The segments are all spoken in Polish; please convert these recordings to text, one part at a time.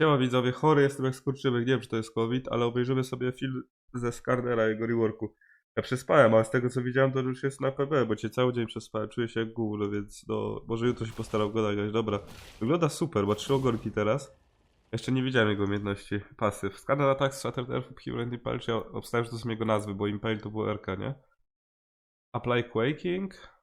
Siema widzowie, chory jestem jak skurczybyk, nie wiem czy to jest COVID, ale obejrzymy sobie film ze Skarnera, jego reworku. Ja przespałem, ale z tego co widziałem to już jest na PB, bo cię cały dzień przespałem, czuję się jak gówno, więc no, może jutro się postaram go nagrać, dobra. Wygląda super, ma trzy ogonki teraz. Jeszcze nie widziałem jego umiejętności, pasyw. Skarner Attack, Shattered Earth, Healing Impale, czy ja obstawiam, że to są jego nazwy, bo Impale to było RK, nie? Apply Quaking.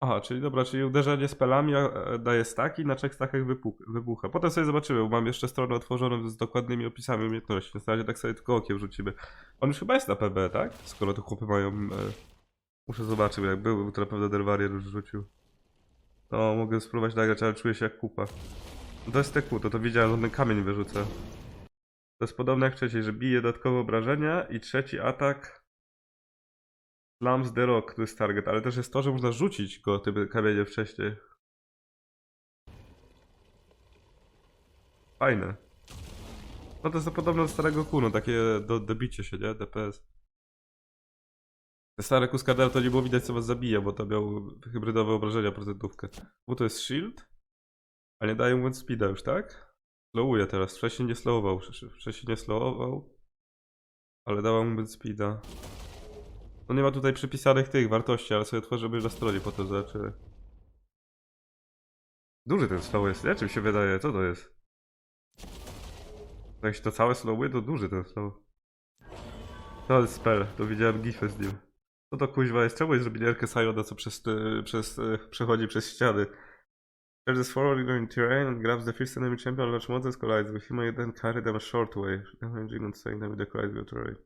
Aha, czyli dobra, czyli uderzenie spelami a, e, daje staki, na trzech stakach wybucha. Potem sobie zobaczymy, bo mam jeszcze stronę otworzoną z dokładnymi opisami umiejętności. Na razie tak sobie tylko okiem rzucimy. On już chyba jest na PB, tak? Skoro te chłopy mają... E... Muszę zobaczyć, jak był, to na pewno Delvarier już rzucił. No, mogę spróbować nagrać, ale czuję się jak kupa. No to jest TQ, to to widziałem, że ten kamień wyrzuca. To jest podobne jak wcześniej, że bije dodatkowe obrażenia i trzeci atak Slams the Rock to jest target, ale też jest to, że można rzucić go tym kamieniem wcześniej. Fajne. No to jest to podobne do starego Kuno, takie do dobicie się, nie? DPS. Te stare Kuskadel to nie było widać co was zabija, bo to miał hybrydowe obrażenia procentówkę. Bo to jest shield, a nie daje movement speeda już, tak? Slowuje teraz, wcześniej nie slowował, wcześniej nie slowował, ale dała movement speeda. No nie ma tutaj przypisanych tych wartości, ale sobie otworzymy na stronie po to zobaczymy. Duży ten slow jest, nie? Czym się wydaje? Co to jest? Jak się to całe slowy, to duży ten slow. To jest spell, to widziałem gifę z nim. Co to kuźwa jest? Czemu jest zrobić Sayona, co przez, y, przez, y, przechodzi przez ściany? Charges forward in terrain and grabs the first enemy champion, launch models collides with him and then carry them a short way. Damaging and saying them with the collides with terrain.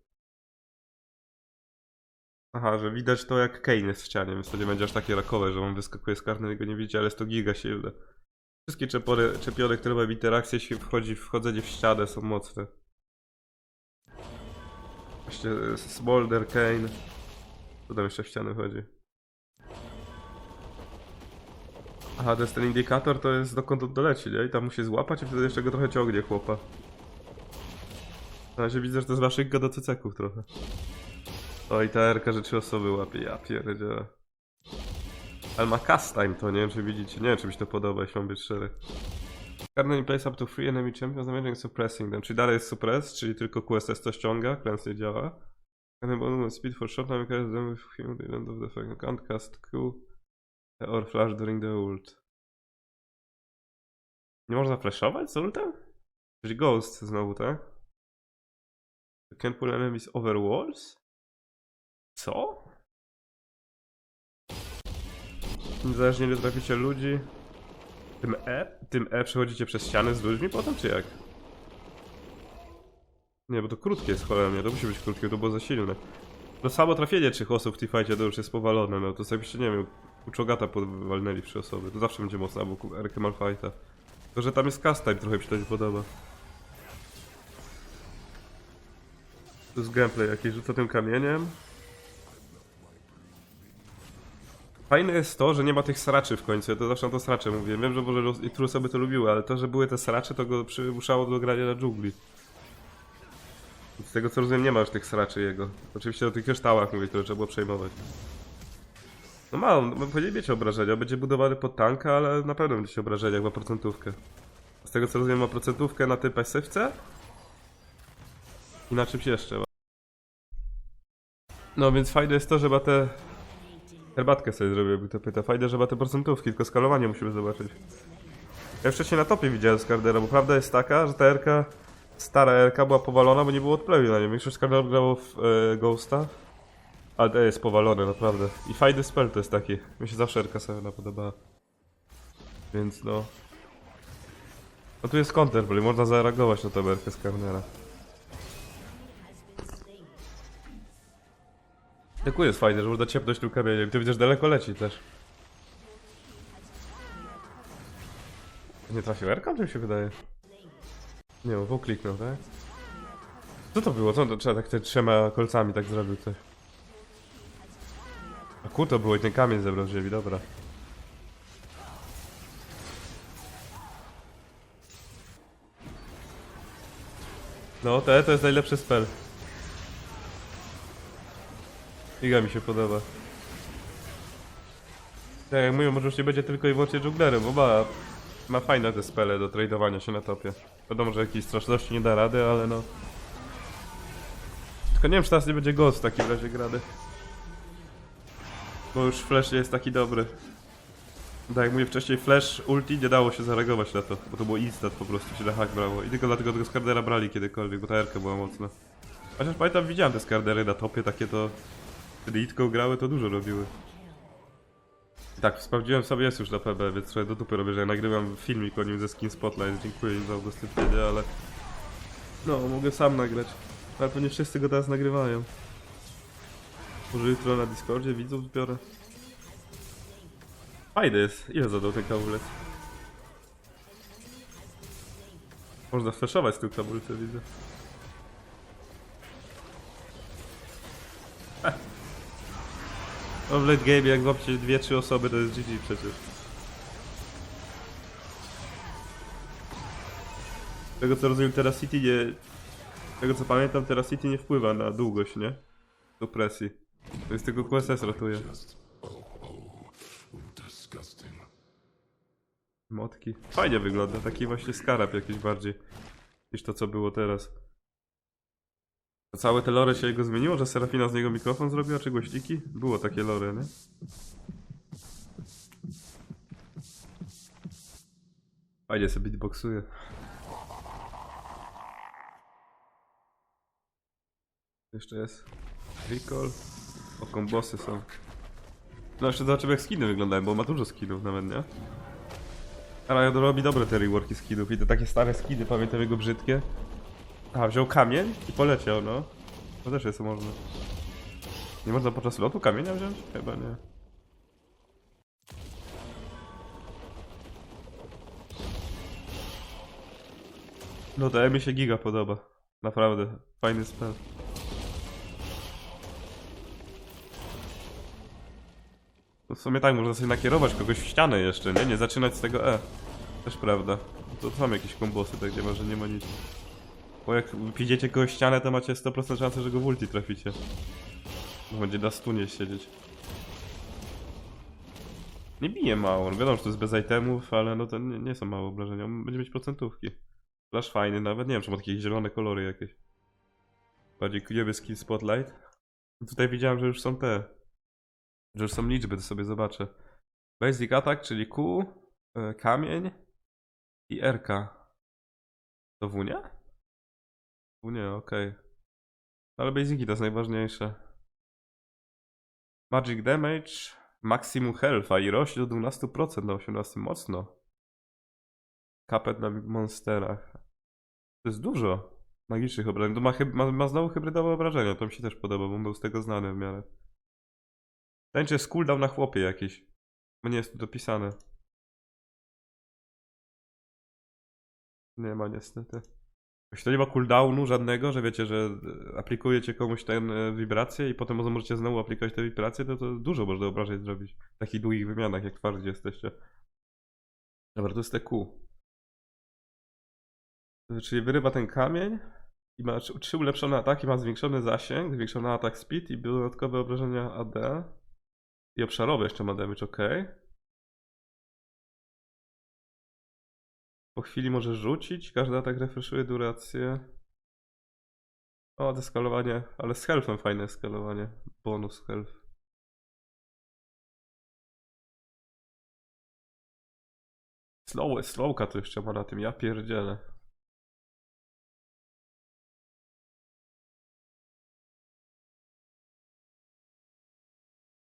Aha, że widać to jak Kane jest w ścianie, więc to nie będzie aż takie rakowe, że on wyskakuje z karny i go nie widzi, ale jest to giga silne. Wszystkie czepory, czepiony, które mają interakcję, jeśli wchodzi wchodzenie w ścianę, są mocne. Właśnie e, Smolder, Kane. Co tam jeszcze w ścianę wchodzi? Aha, to jest ten indikator, to jest dokąd on doleci, nie? I tam musi złapać i wtedy jeszcze go trochę ciągnie chłopa. Na razie widzę, że to jest waszych do trochę. O i ta Erka, że trzy osoby łapie, ja pierdzielę. Ale ma cast time to, nie wiem czy widzicie, nie wiem czy mi się to podoba, jeśli mam być szczery. Carnage place up to free enemy champions damaging suppressing them, czyli dalej jest suppress, czyli tylko QSS to ściąga, klęsy działa. Cannibal speed for short time carries them with him the end of the effect. Can't cast Q or flash during the ult. Nie można flashować z ultem? Czyli ghost znowu, tak? Can pull enemies over walls? Co? Niezależnie ile traficie ludzi. Tym E? Tym E przechodzicie przez ściany z ludźmi potem, czy jak? Nie, bo to krótkie jest cholernie, to musi być krótkie, to było za silne. No samo trafienie trzech osób w teamfightie to już jest powalone, no to sobie jeszcze nie wiem, u Czogata powalnęli trzy osoby, to zawsze będzie mocno, albo Erkę Malfighta. To, że tam jest cast time trochę mi się to nie podoba. To jest gameplay jakiś, rzuca tym kamieniem. Fajne jest to, że nie ma tych sraczy w końcu. Ja to zawsze na to sracze mówię. Wiem, że może niektóre osoby to lubiły, ale to, że były te sracze, to go przymuszało do grania na dżungli. Z tego co rozumiem, nie ma już tych sraczy jego. Oczywiście o tych kryształach mówię, które trzeba było przejmować. No ma, on powinien mieć obrażenia. Będzie budowany pod tanka, ale na pewno będzie się obrażenia, jak ma procentówkę. Z tego co rozumiem, ma procentówkę na tej pasywce. I na czymś jeszcze. No więc fajne jest to, że ma te Herbatkę sobie zrobię, jakby to pyta. Fajne, że ma te procentówki, tylko skalowanie musimy zobaczyć. Ja wcześniej na topie widziałem Skardera, bo prawda jest taka, że ta Erka, stara Erka była powalona, bo nie było odplewu na nim. Większość Skardera grało w e, Ghosta. Ale to jest powalone, naprawdę. I fajny spell to jest taki. Mi się zawsze Erka sobie podobała. Więc no... No tu jest counter, bo można zareagować na tę Erkę Skardera. Tylko jest fajne, że można ciepnąć tym kamieniem. Ty widzisz, daleko leci też. Nie trafił Erka, czy mi się wydaje? Nie, bo kliknął, tak? Co to było? Co to trzeba tak te trzema kolcami tak zrobił coś? A ku to było i ten kamień zebrał z ziemi, dobra. No, te to jest najlepszy spell. Iga mi się podoba. Tak jak mówią, może już nie będzie tylko i wyłącznie dżunglerem, bo ma ma fajne te spele do tradowania się na topie. Wiadomo, że jakiejś straszności nie da rady, ale no... Tylko nie wiem, czy teraz nie będzie ghost w takim razie grany. Bo już flash nie jest taki dobry. Tak jak mówię wcześniej, flash ulti nie dało się zareagować na to, bo to było instant po prostu się na hack brało. I tylko dlatego tego skardera brali kiedykolwiek, bo ta erka była mocna. Chociaż pamiętam, widziałem te skardery na topie, takie to... Kiedy itką grały, to dużo robiły. Tak, sprawdziłem sobie, jest już na PB, więc trochę do dupy robię, że ja nagrywam filmik o nim ze Skin Spotlight, dziękuję im za udostępnienie, ale... No, mogę sam nagrać. Ale pewnie wszyscy go teraz nagrywają. Może jutro na Discordzie widzów zbiorę. Fajny jest. Ile zadał ten kabulec? Można flashować z tym kabulcem, widzę. No w late game jak złapcie dwie, trzy osoby to jest GG przecież. Z tego co rozumiem teraz City nie... Z tego co pamiętam teraz City nie wpływa na długość, nie? Do presji. To jest tylko QSS ratuje. Motki. Fajnie wygląda, taki właśnie skarab jakiś bardziej niż to co było teraz. Całe te lore się jego zmieniło, że Serafina z niego mikrofon zrobiła, czy głośniki? Było takie lore, nie? Fajnie sobie beatboxuje. Jeszcze jest recall. O, kombosy są. No jeszcze zobaczymy jak skiny wyglądają, bo ma dużo skinów nawet, nie? Ale robi dobre te reworki skinów i te takie stare skiny, pamiętam jego brzydkie. A, wziął kamień i poleciał, no. To też jest można. Nie można podczas lotu kamienia wziąć? Chyba nie. No to mi się giga podoba. Naprawdę, fajny spell. To w sumie tak, można sobie nakierować kogoś w ścianę jeszcze, nie? Nie zaczynać z tego E. Też prawda. To są jakieś kombosy, tak gdzie może nie ma nic. Bo jak widzicie kogoś w ścianę, to macie 100% szansy, że go w ulti traficie. Będzie na stunie siedzieć. Nie bije mało, no wiadomo, że to jest bez itemów, ale no to nie, nie są małe obrażenia. Będzie mieć procentówki. Flash fajny nawet, nie wiem, czy ma takie zielone kolory jakieś. Bardziej skin Spotlight. Tutaj widziałem, że już są te. Że już są liczby, to sobie zobaczę. Basic attack, czyli Q, e, kamień i RK. To W? W nie, okej. Ale basiki to jest najważniejsze. Magic damage, maximum health, a i rośnie do 12% na 18 mocno. Kapet na monsterach. To jest dużo magicznych obrażeń. To ma, ma, ma znowu hybrydowe obrażenia, to mi się też podoba, bo był z tego znany w miarę. Ten czy jest cooldown na chłopie jakiś. Bo nie jest tu dopisane. Nie ma niestety. Jeśli to nie ma cooldownu żadnego, że wiecie, że e, aplikujecie komuś tę wibrację i potem możecie znowu aplikować te wibracje, to, to dużo można obrażeń zrobić. W takich długich wymianach, jak twardzi jesteście. Dobra, to jest te Q. Czyli wyrywa ten kamień i ma trzy ulepszone ataki, ma zwiększony zasięg, zwiększony atak speed i dodatkowe obrażenia AD. I obszarowe jeszcze ma damage, ok. Po chwili może rzucić, każdy atak refreshuje durację. O, deskalowanie, ale z healthem fajne skalowanie. Bonus health. Slow, slowka to jeszcze ma na tym, ja pierdzielę.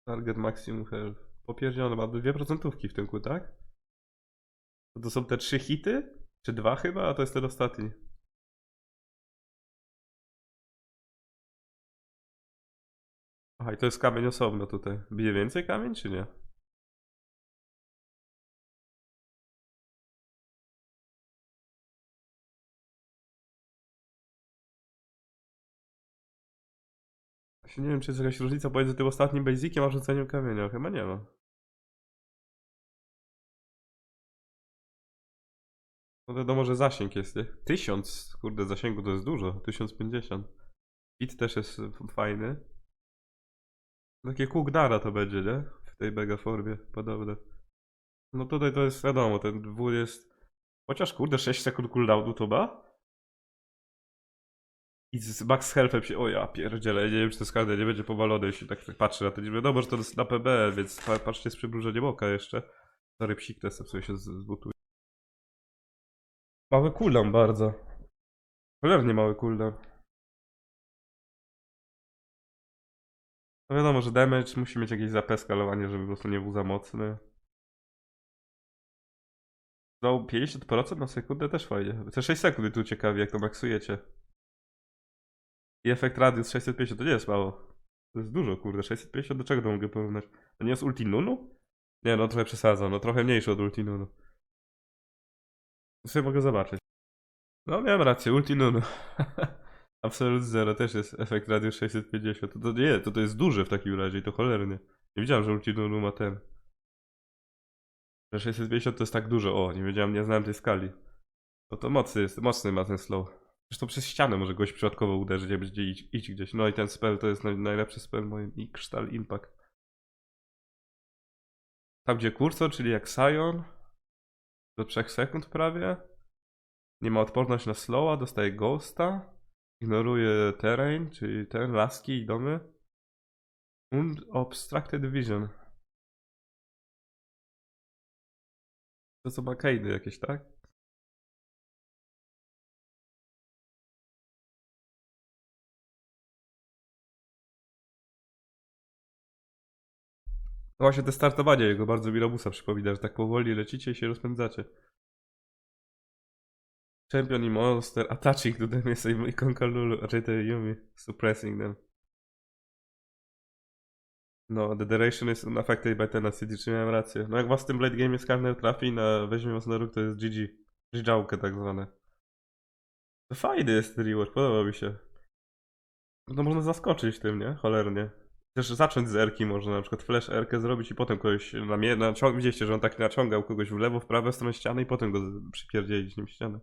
Target maximum health. Popierdzielone, ma dwie procentówki w tym tak? To, to są te trzy hity? Czy dwa chyba? A to jest ten ostatni. Aha, i to jest kamień osobno tutaj. Bije więcej kamień, czy nie? Właśnie nie wiem, czy jest jakaś różnica pomiędzy tym ostatnim basiciem a rzuceniem kamienia. Chyba nie ma. No wiadomo, że zasięg jest, nie? Tysiąc, kurde, zasięgu to jest dużo. 1050. Bit też jest fajny. Takie Kugdara to będzie, nie? W tej mega formie, podobne. No tutaj to jest wiadomo, ten W jest... Chociaż kurde, 6 sekund cooldownu to ma? I z max healthem się... O ja pierdzielę, nie wiem czy to skardę nie będzie powalone, jeśli tak, tak patrzę na to. Nie wiadomo, że to jest na PB, więc pa- patrzcie z przymrużeniem oka jeszcze. Sorry, psik testem sobie się z- zbutuje. Mały cooldown bardzo. Cholernie mały cooldown. No wiadomo, że damage musi mieć jakieś zapę skalowanie, żeby po prostu nie był za mocny. No 50% na sekundę też fajnie. Te 6 sekund tu ciekawi jak to maksujecie. I efekt radius 650 to nie jest mało. To jest dużo, kurde. 650 do czego to mogę porównać? To nie jest ulti Nunu? Nie, no trochę przesadzam. No trochę mniejszy od ulti Nunu. Sobie mogę zobaczyć. No miałem rację, ulti Nunu. Absolute Zero też jest efekt radius 650. To, to nie, to to jest duże w takim razie i to cholernie. Nie wiedziałem, że ulti Nunu ma ten. Że 650 to jest tak dużo. O, nie wiedziałem, nie znałem tej skali. No to mocny jest, mocny ma ten slow. Zresztą przez ścianę może goś przypadkowo uderzyć, jak będzie iść, iść gdzieś. No i ten spell to jest naj, najlepszy spell moim. I Krystal Impact. Tam gdzie kursor, czyli jak Sion. Do 3 sekund prawie. Nie ma odporność na slowa, dostaje ghosta. Ignoruje terrain, czyli ten, laski i domy. Und Obstructed Vision. To są arcade'y jakieś, tak? Właśnie te startowanie jego bardzo mi przypomina, że tak powoli lecicie i się rozpędzacie. Champion i Monster, attaching to them jest ikonka Lulu, raczej to Yumi, suppressing them. No, the duration is unaffected by tenacity, czy miałem rację. No jak was w tym late game skarner trafi na weźmie was na róg, to jest GG. Żałkę tak zwane. Fajny jest ten reward, podoba mi się. No można zaskoczyć tym, nie? Cholernie. Też zacząć z erki można, na przykład flash erkę zrobić i potem kogoś namie... naciąg... Widzieliście, że on tak naciągał kogoś w lewo, w prawo stronę ściany i potem go przypierdzielić nim ścianę.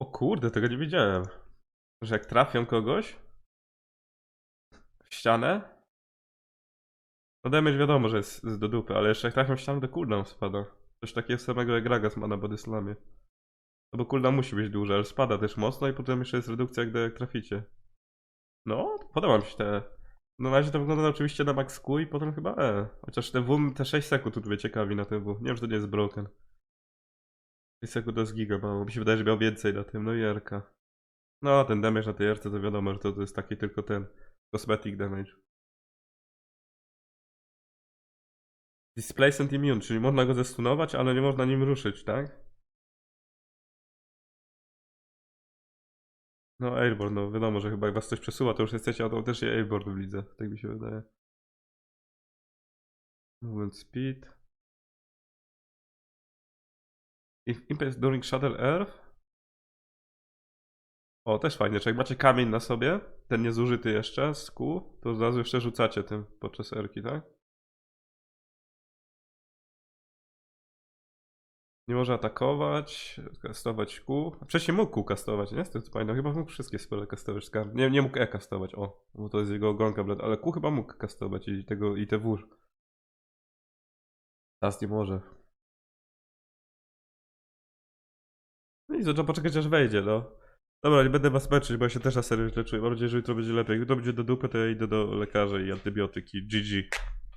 O kurde, tego nie widziałem. Że jak trafią kogoś w ścianę, no damage wiadomo, że jest jest do dupy, ale jeszcze jak trafią w ścianę, to cooldown spada. Coś takiego samego jak Gragas ma na Bodyslamie. No bo cooldown musi być duży, ale spada też mocno i potem jeszcze jest redukcja, jak, jak traficie. No, podoba mi się te... No na razie to wygląda oczywiście na max Q i potem chyba E. Chociaż te W, te 6 sekund tu ciekawi na tym W. Nie wiem, czy to nie jest broken. 6 sekund to jest giga mało. Mi się wydaje, że miał więcej na tym. No i RK. No, ten damage na tej RC to wiadomo, że to, to jest taki tylko ten cosmetic damage. Displacement immune, czyli można go zestunować, ale nie można nim ruszyć, tak? No, airborne, no wiadomo, że chyba jak was coś przesuwa, to już jesteście automatycznie airborne w lidze, tak mi się wydaje. Movement speed. If impact during Shadow Earth. O, też fajnie, czy jak macie kamień na sobie, ten niezużyty jeszcze z kół, to od razu jeszcze rzucacie tym podczas erki, tak? Nie może atakować, kastować kół. A Wcześniej mógł kół kastować, nie? Z tego co pamiętam, chyba mógł wszystkie spele kastować. Nie, nie mógł E kastować, o, bo to jest jego ogonka, blad, ale kół chyba mógł kastować i tego, i te wór. Teraz nie może. No i trzeba poczekać aż wejdzie, no. Dobra, nie będę was męczyć, bo ja się też na serio źle czuję. Mam nadzieję, że jutro będzie lepiej. Jak jutro będzie do dupy, to ja idę do lekarza i antybiotyki. GG.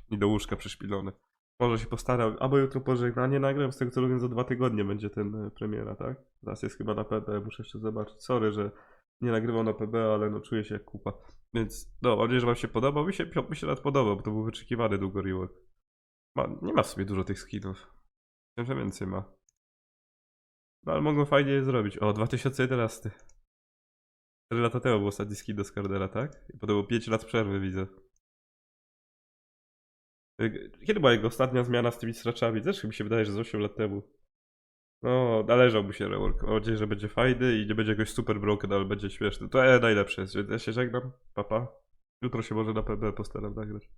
I do łóżka przyszpilony. Może się postaram. Albo jutro pożegnanie nagram, z tego co rozumiem za dwa tygodnie będzie ten e, premiera, tak? Teraz jest chyba na PB, muszę jeszcze zobaczyć. Sorry, że nie nagrywam na PB, ale no czuję się jak kupa. Więc no, mam nadzieję, że wam się podobał. Mi się, mi się nawet podobał, bo to był wyczekiwany długo rework. Ma, nie ma w sobie dużo tych skinów. Wiem, że więcej ma. No ale mogą fajnie je zrobić. O, 2011. 4 lata temu był ostatni skin do Skardera, tak? I potem było 5 lat przerwy, widzę. Kiedy była jego ostatnia zmiana z tymi straczami? Też mi się wydaje, że z 8 lat temu. No, należał mu się rework. Mam nadzieję, że będzie fajny i nie będzie jakoś super broken, ale będzie śmieszny. To e, najlepsze jest, więc ja się żegnam. Papa. Pa. Jutro się może na PB postaram nagrać.